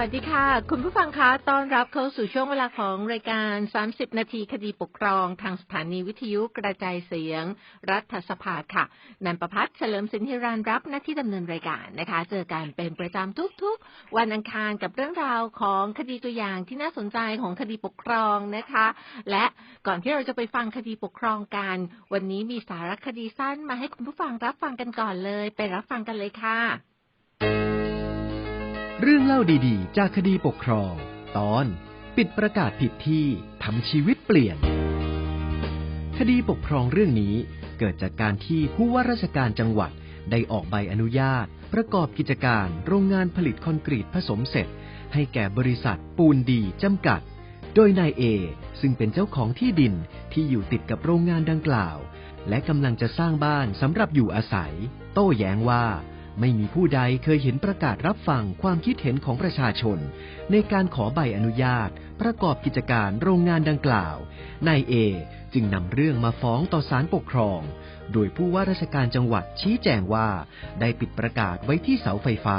วัสดีค่ะ คุณผู้ฟังคะต้อนรับเข้าสู่ช่วงเวลาของรายการ 30 นาทีคดีปกครอง ทางสถานีวิทยุกระจายเสียง รัฐสภาค่ะนันประพัฒน์เฉลิมสินธิรันรับหน้าที่ดำเนินรายการนะคะ เจอกันเป็นประจำทุกๆ วันอังคารกับเรื่องราวของคดีตัวอย่างที่น่าสนใจของคดีปกครองนะคะ และก่อนที่เราจะไปฟังคดีปกครองกัน วันนี้มีสารคดีสั้นมาให้คุณผู้ฟังรับฟังกันก่อนเลย ไปรับฟังกันเลยค่ะ เรื่องเล่าดีๆ จากคดีปกครอง ตอนปิดประกาศผิดที่ทำชีวิตเปลี่ยน คดีปกครองเรื่องนี้เกิดจากการที่ผู้ว่าราชการจังหวัดได้ออกใบอนุญาต ประกอบกิจการโรงงานผลิตคอนกรีตผสมเสร็จ ให้แก่บริษัทปูนดีจำกัด โดยนายเอซึ่งเป็นเจ้าของที่ดินที่อยู่ติดกับโรงงานดังกล่าว และกำลังจะสร้างบ้านสำหรับอยู่อาศัย โต้แย้งว่า ไม่มีผู้ใดเคยเห็นประกาศรับฟังความคิดเห็นของประชาชน ในการขอใบอนุญาต ประกอบกิจการโรงงานดังกล่าวนายเอจึงนำเรื่องมาฟ้องต่อศาลปกครอง โดยผู้ว่าราชการจังหวัดชี้แจงว่า ได้ปิดประกาศไว้ที่เสาไฟฟ้า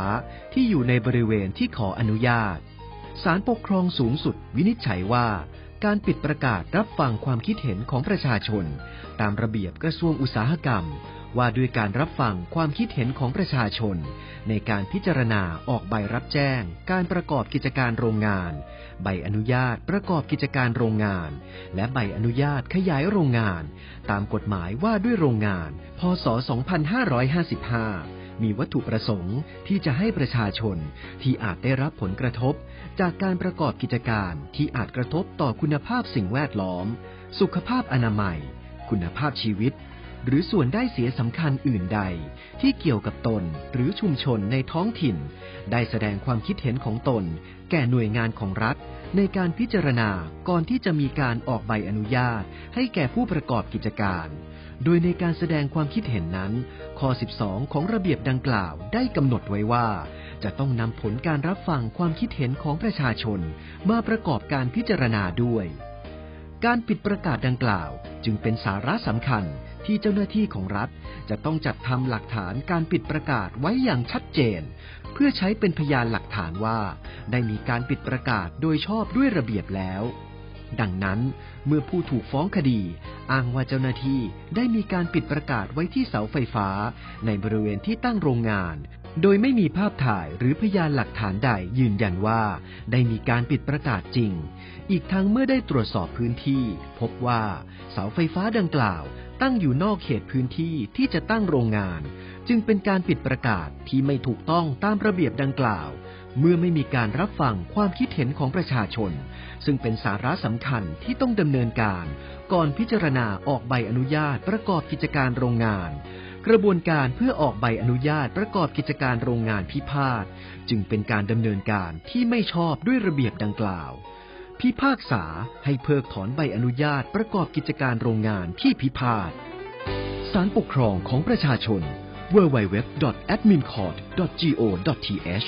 ที่อยู่ในบริเวณที่ขออนุญาตศาลปกครองสูงสุดวินิจฉัยว่าการปิดประกาศรับฟังความคิดเห็นของประชาชน ตามระเบียบกระทรวงอุตสาหกรรม ว่าด้วยการรับฟังความคิดเห็นของประชาชน ในการพิจารณาออกใบรับแจ้ง การประกอบกิจการโรงงาน ใบอนุญาตประกอบกิจการโรงงาน และใบอนุญาตขยายโรงงาน ตามกฎหมายว่าด้วยโรงงาน พศ 2555มีวัตถุประสงค์ที่จะให้ประชาชนที่อาจได้รับผลกระทบ จากการประกอบกิจการที่อาจกระทบต่อคุณภาพสิ่งแวดล้อม สุขภาพอนามัย คุณภาพชีวิต หรือส่วนได้เสียสำคัญอื่นใด ที่เกี่ยวกับตนหรือชุมชนในท้องถิ่น ได้แสดงความคิดเห็นของตน แก่หน่วยงานของรัฐ ในการพิจารณาก่อนที่จะมีการออกใบอนุญาต ให้แก่ผู้ประกอบกิจการ โดยในการแสดงความคิดเห็นนั้น ข้อ 12 ของระเบียบดังกล่าวได้กำหนดไว้ว่า จะต้องนำผลการรับฟังความคิดเห็นของประชาชน มาประกอบการพิจารณาด้วย การปิดประกาศดังกล่าวจึงเป็นสาระสำคัญ ที่เจ้าหน้าที่ของรัฐ จะต้องจัดทำหลักฐานการปิดประกาศไว้อย่างชัดเจน เพื่อใช้เป็นพยานหลักฐานว่า ได้มีการปิดประกาศโดยชอบด้วยระเบียบแล้วดังนั้นเมื่อผู้ถูกฟ้องคดี อ้างว่าเจ้าหน้าที่ได้มีการปิดประกาศไว้ที่เสาไฟฟ้า ในบริเวณที่ตั้งโรงงาน โดยไม่มีภาพถ่ายหรือพยานหลักฐานใดยืนยันว่า ได้มีการปิดประกาศจริง อีกทั้งเมื่อได้ตรวจสอบพื้นที่ พบว่าเสาไฟฟ้าดังกล่าว ตั้งอยู่นอกเขตพื้นที่ที่จะตั้งโรงงาน จึงเป็นการปิดประกาศที่ไม่ถูกต้องตามระเบียบดังกล่าว เมื่อไม่มีการรับฟังความคิดเห็นของประชาชน ซึ่งเป็นสาระสำคัญที่ต้องดำเนินการ ก่อนพิจารณาออกใบอนุญาตประกอบกิจการโรงงาน กระบวนการเพื่อออกใบอนุญาตประกอบกิจการโรงงานพิพาทจึงเป็นการดำเนินการที่ไม่ชอบด้วยระเบียบดังกล่าว พิพากษาให้เพิกถอนใบอนุญาตประกอบกิจการโรงงานที่พิพาทศาลปกครองของประชาชน www.admincourt.go.th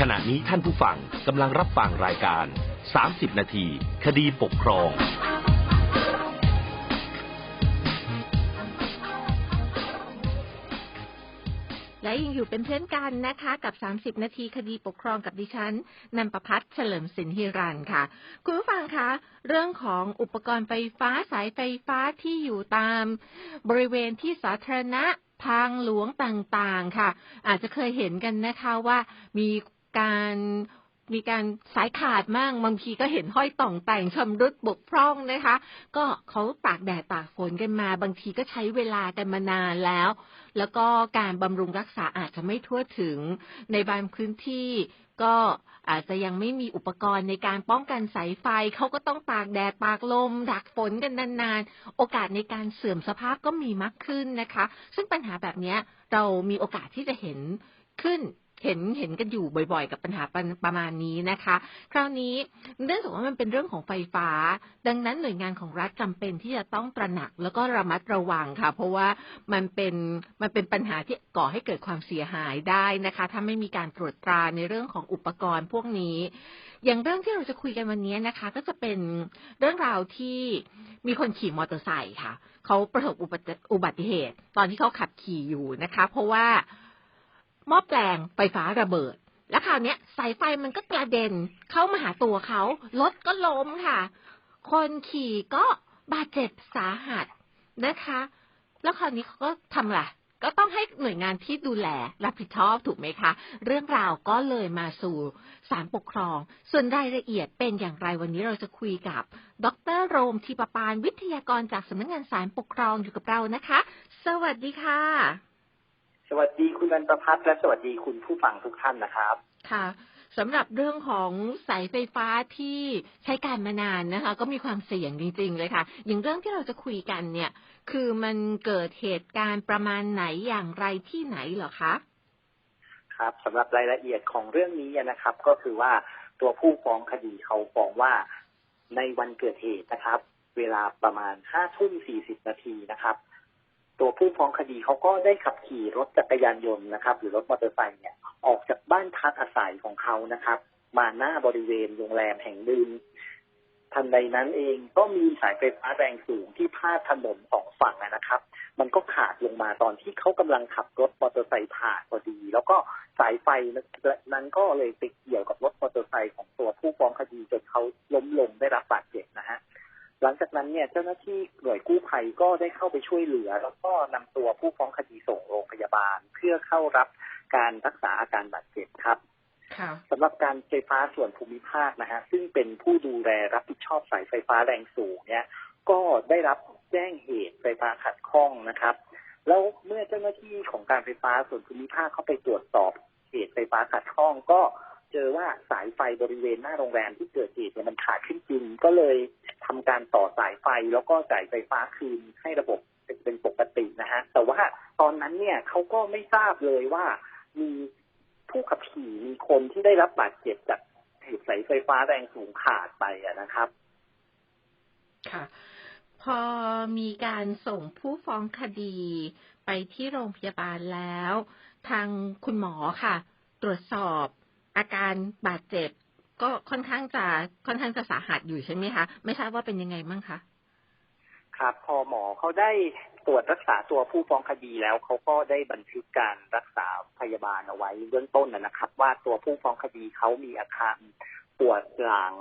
ขณะนี้ท่านผู้ฟังกำลังรับฟังรายการ 30 นาที คดีปกครอง และยังอยู่เป็นเช่นกันนะคะ กับ 30 นาทีคดีปกครองกับดิฉันนันประพัฒน์เฉลิมสินฮิรันค่ะ คุณผู้ฟังคะ เรื่องของอุปกรณ์ไฟฟ้าสายไฟฟ้าที่อยู่ตามบริเวณที่สาธารณะทางหลวงต่างๆค่ะ อาจจะเคยเห็นกันนะคะว่ามีการมีการสายขาดมั่งบางทีก็เห็นห้อยต่องแต่งชำรุดบกพร่องนะคะ ก็เขาตากแดดตากฝนกันมา บางทีก็ใช้เวลากันมานานแล้ว แล้วก็การบำรุงรักษาอาจจะไม่ทั่วถึง ในบางพื้นที่ก็อาจจะยังไม่มีอุปกรณ์ในการป้องกันสายไฟ เขาก็ต้องตากแดดตากลมดักฝนกันนานๆ โอกาสในการเสื่อมสภาพก็มีมากขึ้นนะคะ ซึ่งปัญหาแบบนี้เรามีโอกาสที่จะเห็นขึ้น เห็นเห็นกันอยู่บ่อยๆ กับปัญหาประมาณนี้นะคะ คราวนี้เนื่องจากว่ามันเป็นเรื่องของไฟฟ้า ดังนั้นหน่วยงานของรัฐจำเป็นที่จะต้องตระหนักแล้วก็ระมัดระวังค่ะ เพราะว่ามันเป็นมันเป็นปัญหาที่ก่อให้เกิดความเสียหายได้นะคะ ถ้าไม่มีการตรวจตราในเรื่องของอุปกรณ์พวกนี้ อย่างเรื่องที่เราจะคุยกันวันนี้นะคะ ก็จะเป็นเรื่องราวที่มีคนขี่มอเตอร์ไซค์ค่ะเขาประสบอุบัติเหตุ ตอนที่เขาขับขี่อยู่นะคะ เพราะว่า หม้อแปลงไฟฟ้าระเบิด แล้วคราวนี้สายไฟมันก็กระเด็นเข้ามาหาตัวเขารถก็ล้มค่ะ คนขี่ก็บาดเจ็บสาหัสนะคะ แล้วคราวนี้เขาก็ทำอะไรก็ต้องให้หน่วยงานที่ดูแลรับผิดชอบถูกไหมคะ เรื่องราวก็เลยมาสู่ศาลปกครอง ส่วนรายละเอียดเป็นอย่างไรวันนี้เราจะคุยกับ ดรโรมทีปปานวิทยากรจากสำนักงงานศาลปกครองอยู่กับเรานะคะ สวัสดีค่ะ สวัสดีคุณบรรประพัฒและสวัสดีคุณผู้ฟังทุกท่านนะครับ ค่ะสำหรับเรื่องของสายไฟฟ้าที่ใช้การมานานนะคะ ก็มีความเสี่ยงจริง ๆ เลยค่ะ อย่างเรื่องที่เราจะคุยกันเนี่ย คือมันเกิดเหตุการณ์ประมาณไหนอย่างไรที่ไหนเหรอคะครับสำหรับรายละเอียดของเรื่องนี้นะครับ ก็คือว่าตัวผู้ฟ้องคดีเขาฟ้องว่าในวันเกิดเหตุนะครับ เวลาประมาณห้าทุ่มสี่สิบนาทีนะครับ ตัวผู้ฟ้องคดีเขาก็ได้ขับขี่รถจักรยานยนต์นะครับ หรือรถมอเตอร์ไซค์เนี่ยออกจากบ้านพักอาศัยของเขานะครับ มาหน้าบริเวณโรงแรมแห่งหนึ่งทันใดนั้นเองก็มีสายไฟฟ้าแรงสูงที่พาดถนนสองฝั่งนะครับ มันก็ขาดลงมาตอนที่เขากำลังขับรถมอเตอร์ไซค์ผ่านพอดี แล้วก็สายไฟนั้นก็เลยไปเกี่ยวกับรถมอเตอร์ไซค์ของตัวผู้ฟ้องคดีจนเขาล้มลงได้รับบาดเจ็บนะฮะ หลังจากนั้นเนี่ยเจ้าหน้าที่หน่วยกู้ภัยก็ได้เข้าไปช่วยเหลือ แล้วก็นำตัวผู้ฟ้องคดีส่งโรงพยาบาล เพื่อเข้ารับการรักษาอาการบาดเจ็บครับสำหรับการไฟฟ้าส่วนภูมิภาคนะฮะซึ่งเป็นผู้ดูแลรับผิดชอบสายไฟฟ้าแรงสูงเนี่ยก็ได้รับแจ้งเหตุไฟฟ้าขัดข้องนะครับ แล้วเมื่อเจ้าหน้าที่ของการไฟฟ้าส่วนภูมิภาคเข้าไปตรวจสอบเหตุไฟฟ้าขัดข้องก็ เจอว่าสายไฟบริเวณหน้าโรงแรมที่เกิดเหตุเนี่ยมันขาดขึ้นจริง ก็เลยทำการต่อสายไฟแล้วก็จ่ายไฟฟ้าคืนให้ระบบเป็นปกตินะฮะ แต่ว่าตอนนั้นเนี่ยเขาก็ไม่ทราบเลยว่ามีผู้ขับขี่มีคนที่ได้รับบาดเจ็บจากเหตุสายไฟฟ้าแรงสูงขาดไปนะครับ ค่ะ พอมีการส่งผู้ฟ้องคดีไปที่โรงพยาบาลแล้ว ทางคุณหมอค่ะ ตรวจสอบ อาการบาดเจ็บ ก็ค่อนข้างจะค่อนข้างจะสาหัสอยู่ใช่ไหมคะ ไม่ทราบว่าเป็นยังไงบ้างคะครับพอหมอเขาได้ตรวจรักษาตัวผู้ฟ้องคดีแล้วเขาก็ได้บันทึกการรักษาพยาบาลเอาไว้เบื้องต้นนะครับ ว่าตัวผู้ฟ้องคดีเขามีอาการปวดหลัง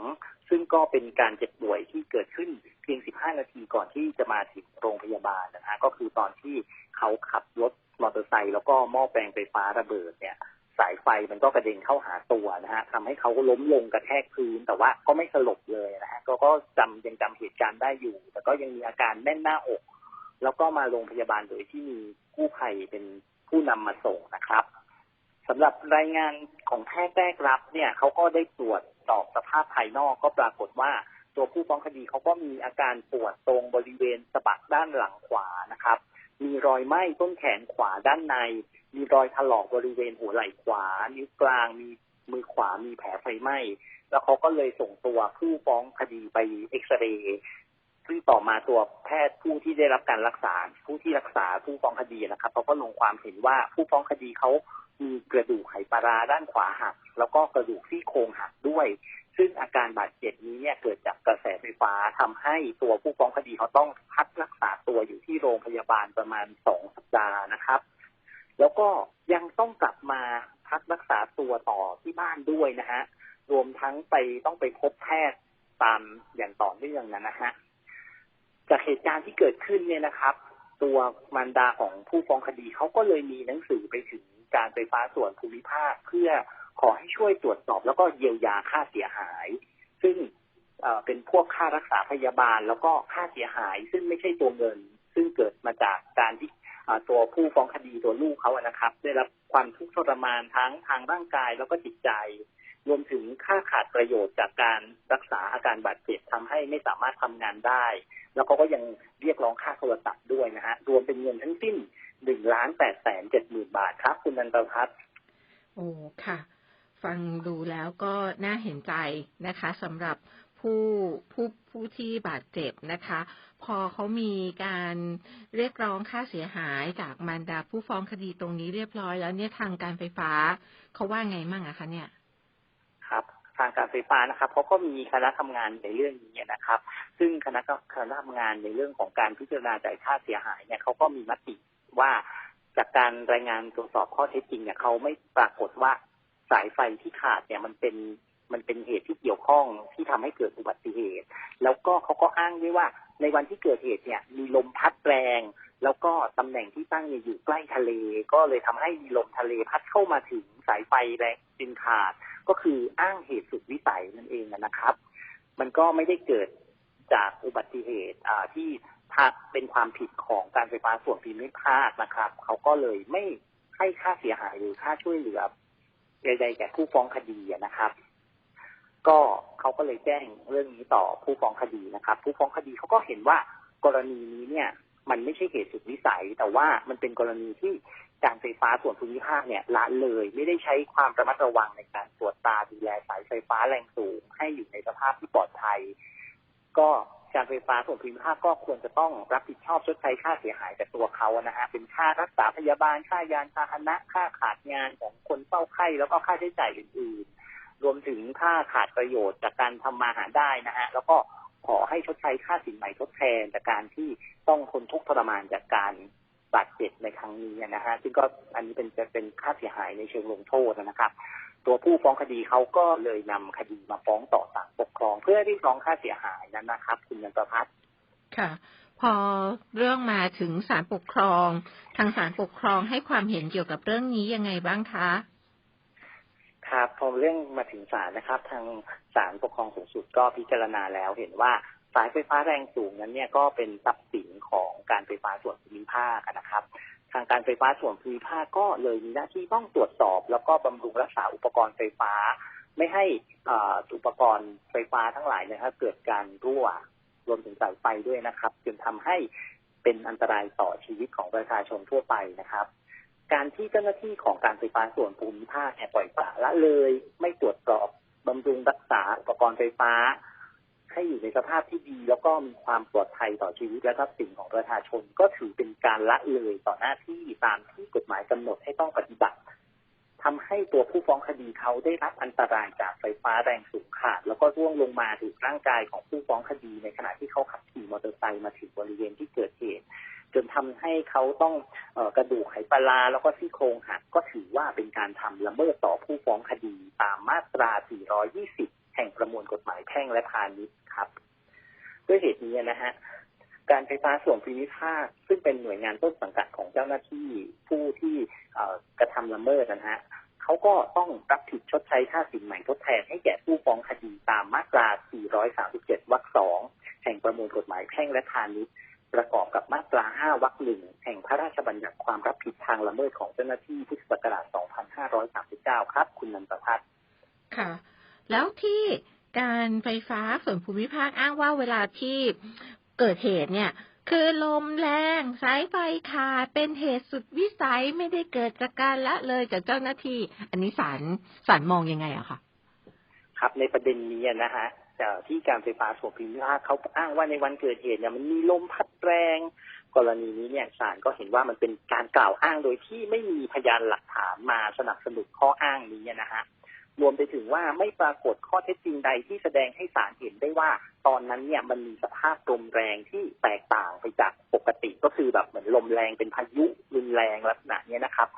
ซึ่งก็เป็นการเจ็บป่วยที่เกิดขึ้นเพียง 15 นาทีก่อนที่จะมาถึงโรงพยาบาลนะฮะก็คือตอนที่เขาขับรถมอเตอร์ไซค์แล้วก็หม้อแปลงไฟฟ้าระเบิดเนี่ย สายไฟมันก็กระเด็นเข้าหาตัวนะฮะทำให้เขาล้มลงกระแทกพื้น แต่ว่าก็ไม่สลบเลยนะฮะก็ก็จำยังจำเหตุการณ์ได้อยู่ แต่ก็ยังมีอาการแน่นหน้าอก แล้วก็มาโรงพยาบาลโดยที่มีกู้ภัยเป็นผู้นำมาส่งนะครับสำหรับรายงานของแพทย์แรกรับเนี่ยเขาก็ได้ตรวจสอบสภาพภายนอกก็ปรากฏว่าตัวผู้ฟ้องคดีเขาก็มีอาการปวดตรงบริเวณสะบักด้านหลังขวานะครับ มีรอยไหม้ต้นแขนขวาด้านใน มีรอยถลอกบริเวณหัวไหล่ขวา นิ้วกลาง มีมือขวา มีแผลไฟไหม้ แล้วเขาก็เลยส่งตัวผู้ฟ้องคดีไปเอ็กซเรย์ซึ่งต่อมาตัวแพทย์ผู้ที่ได้รับการรักษา ผู้ที่รักษาผู้ฟ้องคดีนะครับเขาก็ลงความเห็นว่าผู้ฟ้องคดีเขามีกระดูกไขปลาราด้านขวาหักแล้วก็กระดูกซี่โครงหัก รดาของผู้ฟ้องคดีเขาก็เลยมีหนังสือไปถึงการไฟฟ้าส่วนภูมิภาค เพื่อขอให้ช่วยตรวจสอบแล้วก็เยียวยาค่าเสียหาย ซึ่งเป็นพวกค่ารักษาพยาบาลแล้วก็ค่าเสียหาย ซึ่งไม่ใช่ตัวเงิน ซึ่งเกิดมาจากการที่ตัวผู้ฟ้องคดีตัวลูกเขานะครับ ได้รับความทุกข์ทรมานทั้งทางร่างกายแล้วก็จิตใจ รวมถึงค่าขาดประโยชน์จากการรักษาอาการบาดเจ็บทำให้ไม่สามารถทำงานได้ แล้วเขาก็ยังเรียกร้องค่าโทรศัพท์ด้วยนะฮะรวมเป็นเงินทั้งสิ้นหนึ่งล้านแปดแสนเจ็ดหมื่นบาทครับคุณนันทพัฒน์โอ้ค่ะ ฟังดูแล้วก็น่าเห็นใจนะคะสำหรับผู้ผู้ผู้ที่บาดเจ็บนะคะ พอเขามีการเรียกร้องค่าเสียหายจากมารดาผู้ฟ้องคดีตรงนี้เรียบร้อยแล้วเนี่ยทางการไฟฟ้าเขาว่าไงมั่งอะคะเนี่ย ทางการไฟฟ้านะครับเขาก็มีคณะทำงานในเรื่องนี้นะครับ ซึ่งคณะคณะทำงานในเรื่องของการพิจารณาจ่ายค่าเสียหายเนี่ยเขาก็มีมติว่าจากการรายงานตรวจสอบข้อเท็จจริงเนี่ยเขาไม่ปรากฏว่าสายไฟที่ขาดเนี่ยมันเป็นมันเป็นเหตุที่เกี่ยวข้องที่ทำให้เกิดอุบัติเหตุ แล้วก็เขาก็อ้างด้วยว่าในวันที่เกิดเหตุเนี่ยมีลมพัดแรง แล้วก็ตำแหน่งที่ตั้งอยู่ใกล้ทะเล ก็เลยทำให้มีลมทะเลพัดเข้ามาถึงสายไฟแรงจินขาด ก็คืออ้างเหตุสุดวิสัยนั่นเองนะครับ มันก็ไม่ได้เกิดจากอุบัติเหตุที่ถ้าเป็นความผิดของการไฟฟ้าส่วนภูมิภาคนะครับ เขาก็เลยไม่ให้ค่าเสียหายหรือค่าช่วยเหลือใดๆแก่ผู้ฟ้องคดีนะครับ ก็เขาก็เลยแจ้งเรื่องนี้ต่อผู้ฟ้องคดีนะครับ ผู้ฟ้องคดีเขาก็เห็นว่ากรณีนี้เนี่ย มันไม่ใช่เหตุสุดวิสัย แต่ว่ามันเป็นกรณีที่การไฟฟ้าส่วนภูมิภาคเนี่ยละเลย ไม่ได้ใช้ความระมัดระวังในการตรวจตาดูแลสายไฟฟ้าแรงสูง ให้อยู่ในสภาพที่ปลอดภัย ก็การไฟฟ้าส่วนภูมิภาคก็ควรจะต้องรับผิดชอบชดใช้ค่าเสียหายจากตัวเขานะฮะเป็นค่ารักษาพยาบาลค่ายานพาหนะค่าขาดงานของคนเฝ้าไข้แล้วก็ค่าใช้จ่ายอื่น ๆ รวมถึงค่าขาดประโยชน์จากการทำมาหาได้นะฮะแล้วก็ ขอให้ชดใช้ค่าสินใหม่ทดแทนจากการที่ต้องทนทุกข์ทรมานจากการบาดเจ็บในครั้งนี้นะฮะซึ่งก็อันนี้เป็นจะเป็นค่าเสียหายในเชิงลงโทษนะครับ ตัวผู้ฟ้องคดีเขาก็เลยนำคดีมาฟ้องต่อศาลปกครอง เพื่อที่ร้องค่าเสียหายนั้นนะครับ คุณยันประพัฒน์ค่ะ พอเรื่องมาถึงศาลปกครอง ทางศาลปกครองให้ความเห็นเกี่ยวกับเรื่องนี้ยังไงบ้างคะ ครับพอเรื่องมาถึงศาลนะครับ ทางศาลปกครองสูงสุดก็พิจารณาแล้วเห็นว่าสายไฟฟ้าแรงสูงนั้นเนี่ยก็เป็นทรัพย์สินของการไฟฟ้าส่วนภูมิภาคนะครับ ทางการไฟฟ้าส่วนภูมิภาคก็เลยมีหน้าที่ต้องตรวจสอบ แล้วก็บำรุงรักษาอุปกรณ์ไฟฟ้า ไม่ให้อุปกรณ์ไฟฟ้าทั้งหลายนะครับเกิดการรั่วรวมถึงสายไฟด้วยนะครับจนทำให้เป็นอันตรายต่อชีวิตของประชาชนทั่วไปนะครับ การที่เจ้าหน้าที่ของการไฟฟ้าส่วนภูมิภาคแอบปล่อยปละละเลย ไม่ตรวจสอบบำรุงรักษาอุปกรณ์ไฟฟ้า ให้อยู่ในสภาพที่ดี แล้วก็มีความปลอดภัยต่อชีวิตและทรัพย์สินของประชาชน ก็ถือเป็นการละเลยต่อหน้าที่ตามที่กฎหมายกำหนดให้ต้องปฏิบัติทำให้ตัวผู้ฟ้องคดีเขาได้รับอันตรายจากไฟฟ้าแรงสูงขาด แล้วก็ร่วงลงมาถึงร่างกายของผู้ฟ้องคดีในขณะที่เขาขับขี่มอเตอร์ไซค์มาถึงบริเวณที่เกิดเหตุ จนทำให้เขาต้องอกระดูกไขปลาแล้วก็ซี่โครงหักก็ถือว่าเป็นการทำละเมิดต่อผู้ฟ้องคดีตามมาตรา 420 แห่งประมวลกฎหมายแพ่งและพาณิชย์ครับ ด้วยเหตุนี้นะฮะการไฟฟ้าส่วนภูมิภาคซึ่งเป็นหน่วยงานต้นสังกัดของเจ้าหน้าที่ผู้ที่กระทำละเมิดนะฮะเขาก็ต้องรับผิดชดใช้ค่าสินใหม่ทดแทนให้แก่ผู้ฟ้องคดีตามมาตรา 437 วรรคสองแห่งประมวลกฎหมายแพ่งและพาณิชย์ ประกอบกับมาตรา 5 วรรคหนึ่งแห่งพระราชบัญญัติความรับผิดทางละเมิดของเจ้าหน้าที่พุทธศักราช 2539 ครับ คุณนันทพัฒน์ค่ะ แล้วที่การไฟฟ้าส่วนภูมิภาคอ้างว่าเวลาที่เกิดเหตุเนี่ย คือลมแรงสายไฟขาดเป็นเหตุสุดวิสัยไม่ได้เกิดจากการละเลยจากเจ้าหน้าที่ อันนี้สารสารมองยังไงอะคะครับในประเด็นนี้นะฮะ ที่การไฟฟ้าส่วนภูมิภาคเขาอ้างว่าในวันเกิดเหตุเนี่ยมันมีลมพัดแรง กรณีนี้เนี่ยศาลก็เห็นว่ามันเป็นการกล่าวอ้างโดยที่ไม่มีพยานหลักฐานมาสนับสนุนข้ออ้างนี้นะฮะรวมไปถึงว่าไม่ปรากฏข้อเท็จจริงใดที่แสดงให้ศาลเห็นได้ว่า ตอนนั้นเนี่ยมันมีสภาพลมแรงที่แตกต่างไปจากปกติก็คือแบบเหมือนลมแรงเป็นพายุรุนแรงลักษณะนี้นะครับ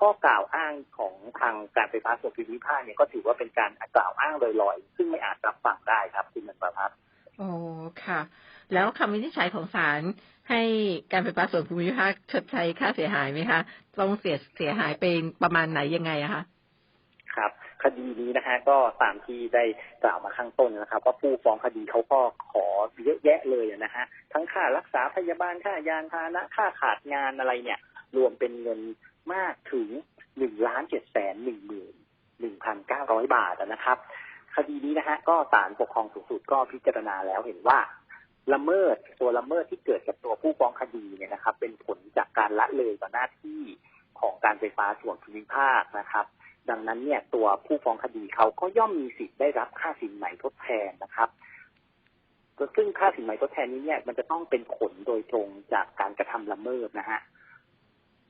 ข้อกล่าวอ้างของทางการไฟฟ้าส่วนภูมิภาคเนี่ยก็ถือว่าเป็นการกล่าวอ้างลอยๆ ซึ่งไม่อาจรับฟังได้ครับคุณมันประพัฒน์โอ้ค่ะ แล้วคำวินิจฉัยของศาลให้การไฟฟ้าส่วนภูมิภาคชดใช้ค่าเสียหายไหมคะต้องเสียเสียหายเป็นประมาณไหนยังไงอะคะครับคดีนี้นะฮะก็ตามที่ได้กล่าวมาข้างต้นนะครับ ว่าผู้ฟ้องคดีเขาก็ขอเยอะแยะเลยนะฮะทั้งค่ารักษาพยาบาลค่ายานพาหนะค่าขาดงานอะไรเนี่ย รวมเป็นเงิน มากถึงหนึ่งล้านเจ็ดแสนหนึ่งหมื่นหนึ่งพันเก้าร้อยบาทนะครับ คดีนี้นะฮะก็ศาลปกครองสูงสุดก็พิจารณาแล้วเห็นว่าละเมิดตัวละเมิดที่เกิดกับตัวผู้ฟ้องคดีเนี่ยนะครับ เป็นผลจากการละเลยต่อหน้าที่ของการไฟฟ้าส่วนภูมิภาคนะครับ ดังนั้นเนี่ยตัวผู้ฟ้องคดีเขาก็ย่อมมีสิทธิ์ได้รับค่าสินไหมทดแทนนะครับซึ่งค่าสินไหมทดแทนนี้เนี่ยมันจะต้องเป็นผลโดยตรงจากการกระทำละเมิดนะฮะ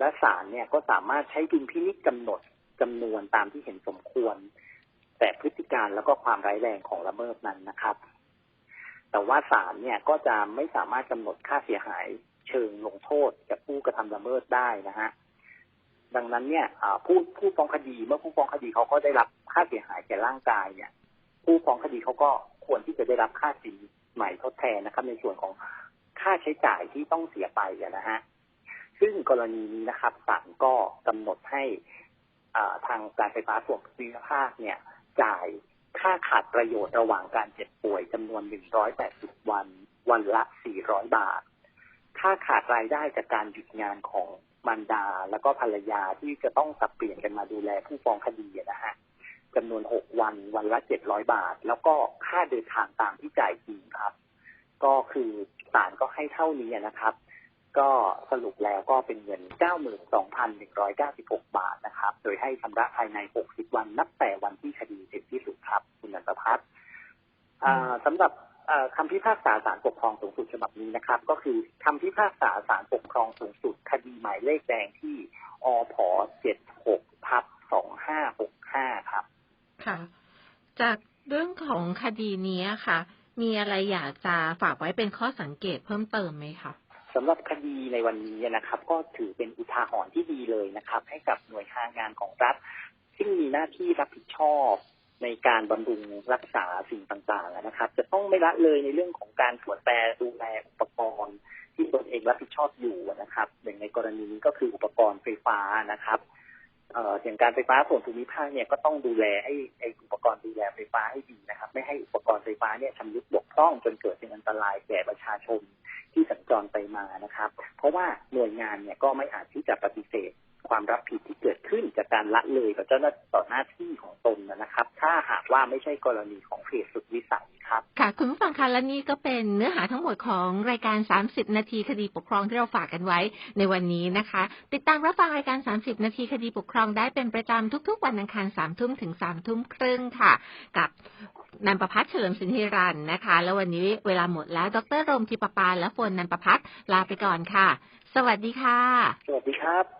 และศาลเนี่ยก็สามารถใช้ดุลพินิจกำหนดจำนวนตามที่เห็นสมควร แต่พฤติการแล้วก็ความร้ายแรงของละเมิดนั้นนะครับ แต่ว่าศาลเนี่ยก็จะไม่สามารถกำหนดค่าเสียหายเชิงลงโทษกับผู้กระทำละเมิดได้นะฮะดังนั้นเนี่ยผู้ผู้ฟ้องคดีเมื่อผู้ฟ้องคดีเขาก็ได้รับค่าเสียหายแก่ร่างกายเนี่ย ผู้ฟ้องคดีเขาก็ควรที่จะได้รับค่าสินใหม่ทดแทนนะครับ ในส่วนของค่าใช้จ่ายที่ต้องเสียไปนะฮะ ซึ่งกรณีนี้นะครับศาลก็กำหนดให้ทางการไฟฟ้าส่วนภูมิภาคเนี่ยจ่ายค่าขาดประโยชน์ระหว่างการเจ็บป่วยจำนวน 180 วัน วันละ 400 บาท ค่าขาดรายได้จากการหยุดงานของมารดาแล้วก็ภรรยาที่จะต้องสับเปลี่ยนกันมาดูแลผู้ฟ้องคดีนะฮะจำนวน 6 วัน วันละ 700 บาท แล้วก็ค่าเดินทางตามที่จ่ายจริงครับ ก็คือศาลก็ให้เท่านี้นะครับ ก็สรุปแล้วก็เป็นเงิน 92,196 บาทนะครับ โดยให้ชำระภายใน 60 วันนับแต่วันที่คดีเสร็จที่สุดครับ คุณนันทพัฒน์สำหรับคำพิพากษาศาลปกครองสูงสุดฉบับนี้นะครับ ก็คือคำพิพากษาศาลปกครองสูงสุด คดีหมายเลขแดงที่อพ76ทับ2565 ครับ ค่ะ จากเรื่องของคดีนี้ค่ะ มีอะไรอยากจะฝากไว้เป็นข้อสังเกตเพิ่มเติมไหมคะ สำหรับคดีในวันนี้นะครับ ก็ถือเป็นอุทาหรณ์ที่ดีเลยนะครับ ให้กับหน่วยงานของรัฐที่งมีหน้าที่รับผิดชอบในการบำรุงรักษาสิ่งต่างๆนะครับ จะต้องไม่ละเลยในเรื่องของการตรวจแปรดูแลอุปกรณ์ ที่ตนเองรับผิดชอบอยู่นะครับ อย่างในกรณีนี้ก็คืออุปกรณ์ไฟฟ้านะครับเอ่ออย่างการไฟฟ้าส่วนภูมิภาคเนี่ยก็ต้องดูแลให้ไออุปกรณ์ดูแลไฟฟ้าให้ดีนะครับ ไม่ให้อุปกรณ์ไฟฟ้าเนี่ยชำรุดบกพร่องจนเกิดเป็นอันตรายแก่ประชาชนที่สัญจรไปมานะครับ เพราะว่าหน่วยงานเนี่ยก็ไม่อาจที่จะปฏิเสธ ความรับผิดที่เกิดขึ้นจากการละเลยต่อเจ้าหน้าต่อหน้าที่ของตนนะครับ ถ้าหากว่าไม่ใช่กรณีของเหตุสุดวิสัยครับค่ะ คุณผู้ฟังคะและนี่ก็เป็นเนื้อหาทั้งหมดของรายการ 30 นาทีคดีปกครองที่เราฝากกันไว้ในวันนี้นะคะ ติดตามรับฟังรายการ 30 นาทีคดีปกครองได้เป็นประจำทุกๆ วันอังคาร3ทุ่มถึง3ทุ่มครึ่งค่ะ กับ นันประพัฒน์เฉลิมสินธิรันนะคะ แล้ววันนี้เวลาหมดแล้ว ดรรมทิปปาและฝนนันประพัฒน์ลาไปก่อนค่ะ สวัสดีค่ะ สวัสดีครับ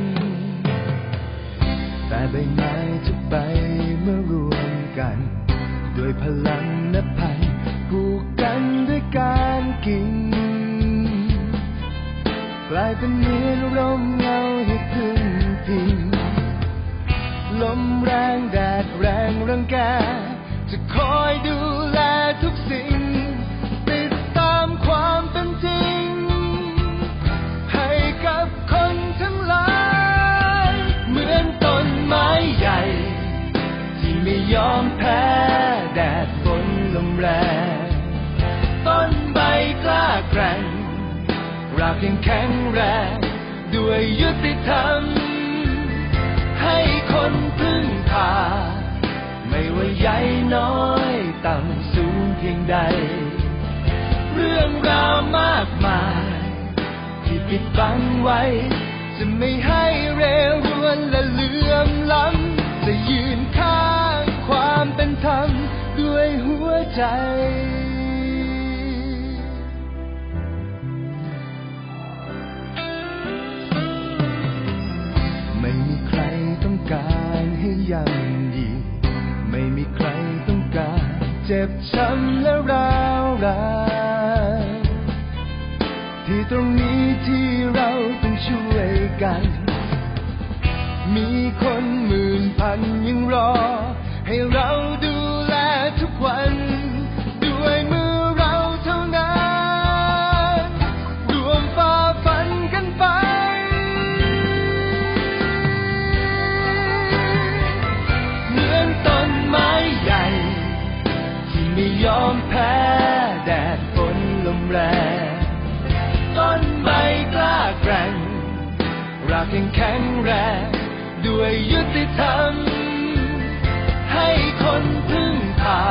แต่ใบไม้ทุกใบเมื่อรวมกัน ด้วยพลังนับพันผูกกันด้วยการกิ่งกลายเป็นเหมือนร่มเงาให้พึ่งพิงลมแรงแดดแรงรังแก จะคอยดูแลทุกสิ่ง ติดตามความเป็นจริง ยังแข็งแรง ด้วยยุติธรรม ให้คนพึ่งพา ไม่ว่าใหญ่น้อยต่ำสูงเพียงใด เรื่องราวมากมาย ที่ปิดบังไว้ จะไม่ให้เรรวนและเลื่อมล้ำ จะยืนข้างความเป็นธรรม ด้วยหัวใจ ยังดีไม่มีใครต้องการ เจ็บช้ำและร้าวรานที่ที่ตรงนี้ที่เราต้องช่วยกัน มีคนหมื่นพันยังรอ ให้เรา แพ้แดดฝนลมแรงต้นไม้กล้าแกร่งรากยังแข็งแรงด้วยยุติธรรม ให้คนพึ่งพา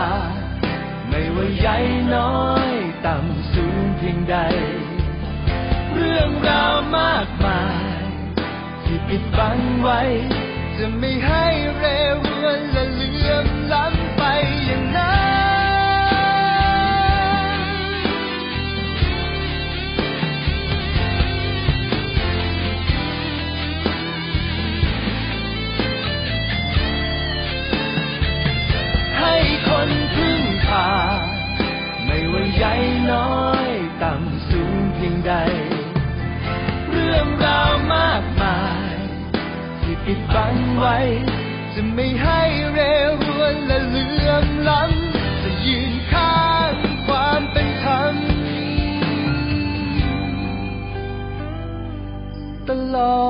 ไม่ว่าใหญ่น้อยต่ำสูงเพียงใด เรื่องราวมากมาย ที่ปิดบังไว้ จะไม่ให้เรรวนและเลือ ไว้ จะไม่ให้เรรวนและเลื่อมล้ำจะยืนข้างความเป็นธรรมตลอด